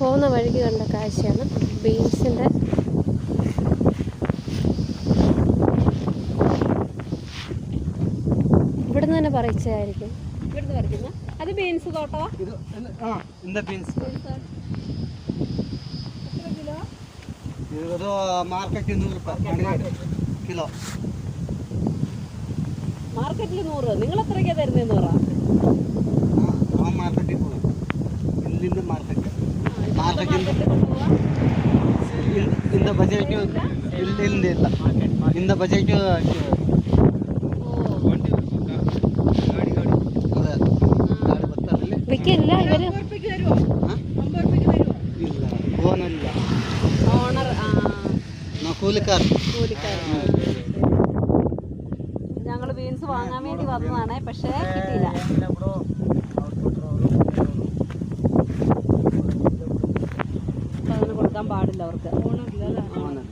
പോകുന്ന വഴിക്ക് കണ്ട കാഴ്ചയാണ് ബീൻസിന്റെ ഇവിടുന്ന് തന്നെ പറയിച്ചതായിരിക്കും. ഇവിടുന്ന് പറിക്കുന്ന അത് ബീൻസ് തോട്ടവാ മാർക്കറ്റിൽ നൂറ് കിലോ. മാർക്കറ്റിൽ നൂറ്. നിങ്ങൾ എത്രയ്ക്കാണ് തരുന്നതെന്ന് இந்த பட்ஜெட்டும் இல்லை இல்லை இல்லை இந்த பட்ஜெட்டும் വിക്കില്ല ഇവർ? ഓണറില്ല ഓണർ കൂലിക്കാർ കൂലിക്കാർ ഞങ്ങൾ ബീൻസ് വാങ്ങാൻ വേണ്ടി വന്നതാണ് പക്ഷേ കിട്ടിയില്ല. കൊടുക്കാൻ പാടില്ല അവർക്ക്. ഓണർ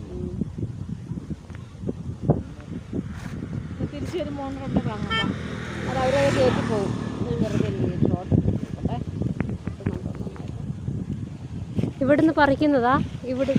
തിരിച്ചു വരുമ്പോൾ ഓണറുണ്ട് വാങ്ങാം അത് അവരത് കയറ്റി പോകും. ഞാൻ വെറുതെ ഷോർട്ട് ഇവിടുന്ന് പറിക്കുന്നതാ? ഇവിടെ